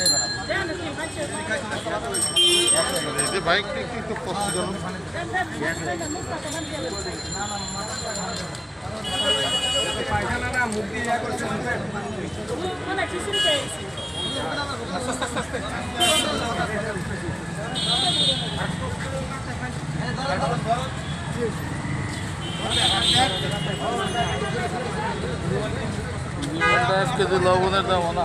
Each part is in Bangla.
যে বাইক একটু কষ্টজনক কেজি লবণের দাম না?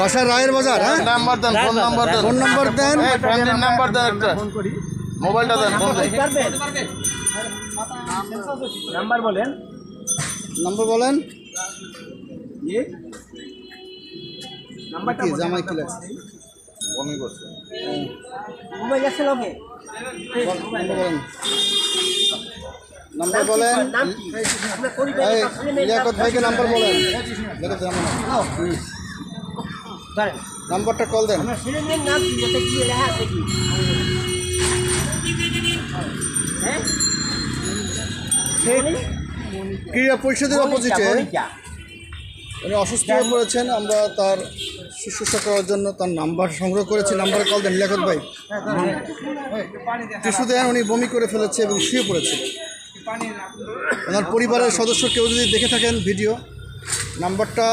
বাসা রায়ের বাজার হ্যাঁ? নাম্বার দেন ফোন নাম্বার দেন। ফোন নাম্বার দেন। ফ্যামিলির নাম্বার দেন একটা। মোবাইলটা দেন ফোন দেন। নাম্বার বলেন। নাম্বার বলেন। নাম্বারটা কি জামাই কি লাগছে ফোনই করছে। মোবাইল গেছে লগে বলেন। নাম্বার বলেন। লিয়াকত ভাইকে নাম্বার বলেন। নাম্বারটা কল দেন। হ্যাঁ? ক্রীড়া পরিষদের অপোজিটে উনি অসুস্থ হয়ে পড়েছেন। আমরা তার শুশ্রূষা করার জন্য তার নাম্বার সংগ্রহ করেছি। নাম্বারে কল দেন লিয়াকত ভাই। টিস্যু দেন উনি বমি করে ফেলেছে এবং শুয়ে পড়েছে। ওনার পরিবারের সদস্য কেউ যদি দেখে থাকেন ভিডিও নাম্বারটা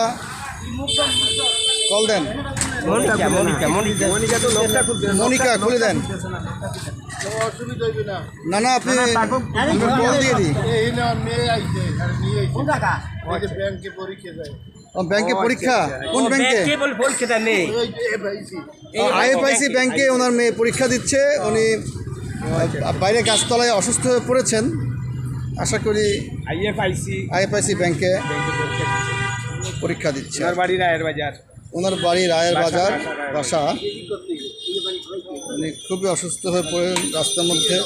কল দেন। মনিকা খুলে দেন। না না আপনি কল দিয়ে দিই। এই না মেয়ে আইছে আর নিয়ে আইছে। কোন জায়গা? ওই যে ব্যাংকে পরীক্ষা যায় ও, ব্যাংকে পরীক্ষা? কোন ব্যাংকে? আইএফআইসি ব্যাংকে ওনার মেয়ে পরীক্ষা দিচ্ছে। উনি বাইরে গাছতলায় অসুস্থ হয়ে পড়েছেন। আশা করি আইএফআইসি আইএফআইসি ব্যাংকে পরীক্ষা দিচ্ছে। ওনার বাড়ি রায়ের বাজার। ওনার বাড়ি রায়ের বাজার বাসা উনি খুবই অসুস্থ হয়ে পড়েন রাস্তার মধ্যে।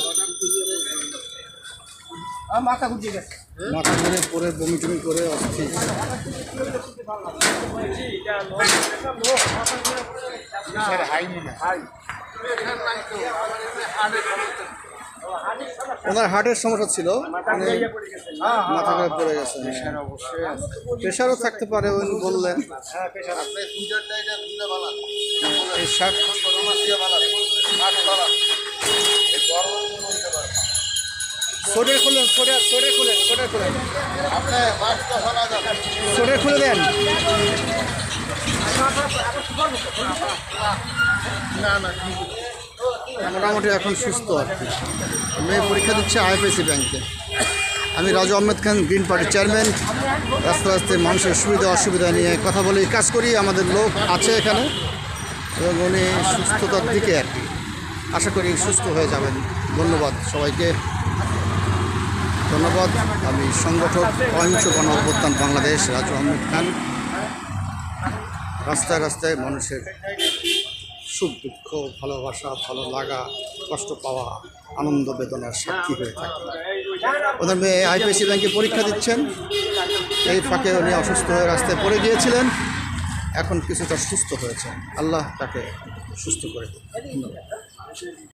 মাথা ঘুরে পড়ে বমি টমি করে অস্থির। ওনার হার্টের সমস্যা ছিল। মাথা করে পড়ে গেছে প্রেশারও থাকতে পারে উনি বললেন। প্রেশার সোডের খুলেন সোডের সোডের খুলেন সোডের খুলেন সোডের খুলে দেন। মোটামুটি এখন সুস্থ আর কি। মেয়ে পরীক্ষা দিচ্ছে আইএফআইসি ব্যাংকে। আমি রাজু আহমেদ খান, গ্রিন পার্টির চেয়ারম্যান। আস্তে আস্তে মানুষের সুবিধা, অসুবিধা নিয়ে কথা বলে কাজ করি। আমাদের লোক আছে এখানে এবং উনি সুস্থতার দিকে আর কি। আশা করি সুস্থ হয়ে যাবেন। ধন্যবাদ সবাইকে। ধন্যবাদ। আমি সংগঠক অহিংস গণ অভ্যুত্থান বাংলাদেশ, রাজু আহমেদ খান। রাস্তায় রাস্তায় মানুষের সুখ, দুঃখ, ভালোবাসা, ভালো লাগা, কষ্ট পাওয়া, আনন্দ বেদনার সাক্ষী হয়ে থাকে। ওদের মেয়ে আইপিএসি ব্যাংকে পরীক্ষা দিচ্ছেন। এই ফাঁকে উনি অসুস্থ হয়ে রাস্তায় পড়ে গিয়েছিলেন। এখন কিছুটা সুস্থ হয়েছেন। আল্লাহ তাকে সুস্থ করে দিন ধন্যবাদ।